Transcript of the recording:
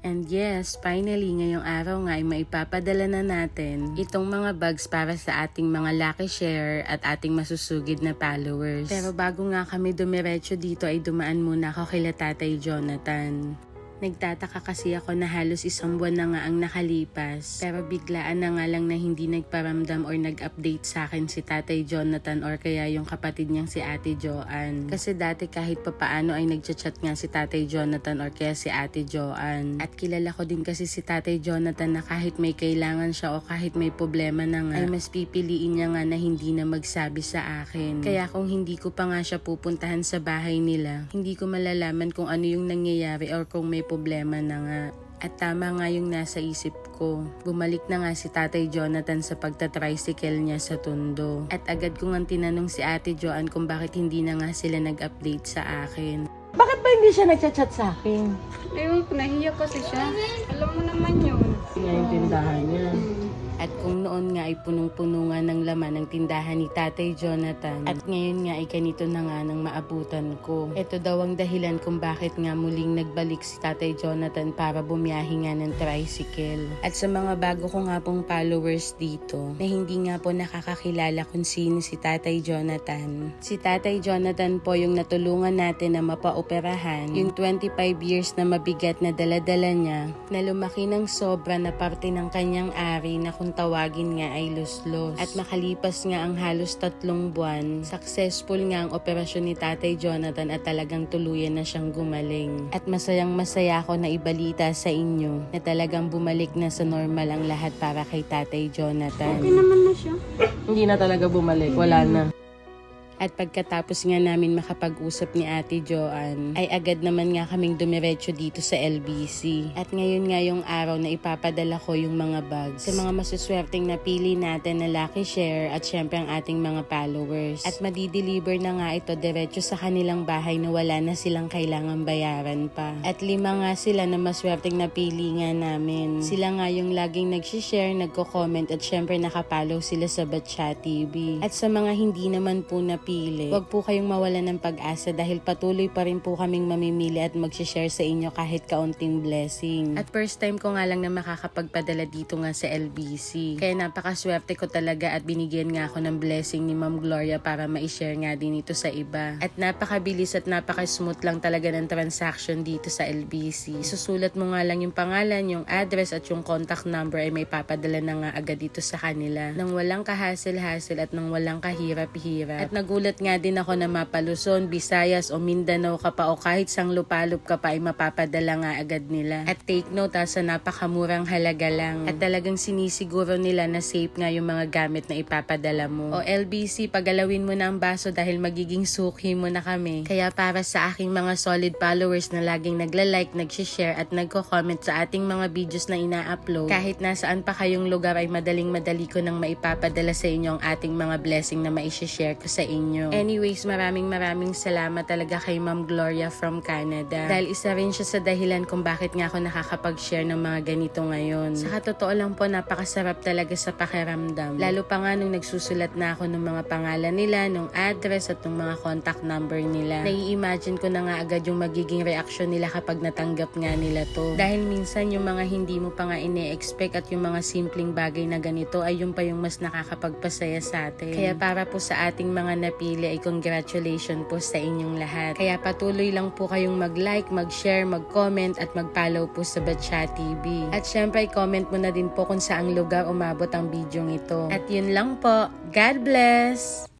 And yes, finally, ngayong araw nga ay maipapadala na natin itong mga bags para sa ating mga lucky share at ating masusugid na followers. Pero bago nga kami dumiretso dito ay dumaan muna ako kila Tatay Jonathan. Nagtataka kasi ako na halos isang buwan na nga ang nakalipas. Pero biglaan na nga lang na hindi nagparamdam or nag-update sa akin si Tatay Jonathan or kaya yung kapatid niyang si Ate Joanne. Kasi dati kahit papaano ay nagchat-chat nga si Tatay Jonathan or kaya si Ate Joanne. At kilala ko din kasi si Tatay Jonathan na kahit may kailangan siya o kahit may problema na nga, ay mas pipiliin niya nga na hindi na magsabi sa akin. Kaya kung hindi ko pa nga siya pupuntahan sa bahay nila, hindi ko malalaman kung ano yung nangyayari or kung may problema na nga. At tama nga yung nasa isip ko. Bumalik na nga si Tatay Jonathan sa pagta-tricycle niya sa Tondo. At agad ko nga tinanong si Ate Joanne kung bakit hindi na nga sila nag-update sa akin. Bakit ba hindi siya nagchat-chat sa akin? Ayun, nahiya kasi siya. Alam mo naman yun. Nga yung tindahan niya. At kung noon nga ay punong-puno nga ng laman ng tindahan ni Tatay Jonathan at ngayon nga ay ganito na nga nang maabutan ko. Ito daw ang dahilan kung bakit nga muling nagbalik si Tatay Jonathan para bumiyahe nga ng tricycle. At sa mga bago ko nga pong followers dito na hindi nga po nakakakilala kung sino si Tatay Jonathan. Si Tatay Jonathan po yung natulungan natin na mapaoperahan yung 25 years na mabigat na daladala niya na lumaki ng sobra na parte ng kanyang ari na kung tawagin nga ay luslos. At makalipas nga ang halos tatlong buwan, successful nga ang operasyon ni Tatay Jonathan at talagang tuluyan na siyang gumaling. At masayang masaya ako na ibalita sa inyo na talagang bumalik na sa normal ang lahat para kay Tatay Jonathan. Okay naman na siya. Hindi na talaga bumalik. Wala na. At pagkatapos nga namin makapag-usap ni Ate Joanne, ay agad naman nga kaming dumiretso dito sa LBC. At ngayon nga yung araw na ipapadala ko yung mga bags sa mga masuswerteng napili natin na lucky share at syempre ang ating mga followers. At madideliver na nga ito diretso sa kanilang bahay na wala na silang kailangan bayaran pa. At lima nga sila na maswerteng napili nga namin. Sila nga yung laging nagsishare, nagko-comment at syempre nakapollow sila sa Batcha TV. At sa mga hindi naman po napili, Huwag po kayong mawalan ng pag-asa dahil patuloy pa rin po kaming mamimili at mag-share sa inyo kahit kaunting blessing. At first time ko nga lang na makakapagpadala dito nga sa LBC. Kaya napakaswerte ko talaga at binigyan nga ako ng blessing ni Ma'am Gloria para ma-share nga din ito sa iba. At napakabilis at napaka-smooth lang talaga ng transaction dito sa LBC. Susulat mo nga lang yung pangalan, yung address at yung contact number ay may papadala na nga agad dito sa kanila. Nang walang kahasel-hasel at nang walang kahirap-hirap. At nagulat nga din ako na mapaluzon, Visayas o Mindanao ka pa o kahit sang lupalop ka pa ay mapapadala nga agad nila. At take note ha, sa napakamurang halaga lang. At talagang sinisiguro nila na safe nga yung mga gamit na ipapadala mo. O LBC, pagalawin mo na ang baso dahil magiging suki mo na kami. Kaya para sa aking mga solid followers na laging nagla-like, nag-share at nagko-comment sa ating mga videos na ina-upload, kahit nasaan pa kayong lugar ay madaling-madali ko nang maipapadala sa inyo ang ating mga blessing na mai-share ko sa inyo. Anyways, maraming maraming salamat talaga kay Ma'am Gloria from Canada. Dahil isa rin siya sa dahilan kung bakit nga ako nakakapag-share ng mga ganito ngayon. Sa totoo lang po, napakasarap talaga sa pakiramdam. Lalo pa nga nung nagsusulat na ako ng mga pangalan nila, ng address at ng mga contact number nila. Nai-imagine ko na nga agad yung magiging reaksyon nila kapag natanggap nga nila to. Dahil minsan yung mga hindi mo pa nga ine-expect at yung mga simpleng bagay na ganito ay yung pa yung mas nakakapagpasaya sa atin. Kaya para po sa ating mga napili ay congratulations po sa inyong lahat. Kaya patuloy lang po kayong mag-like, mag-share, mag-comment at mag-follow po sa Batcha TV. At syempre, comment mo na din po kung saang lugar umabot ang video ito. At yun lang po. God bless!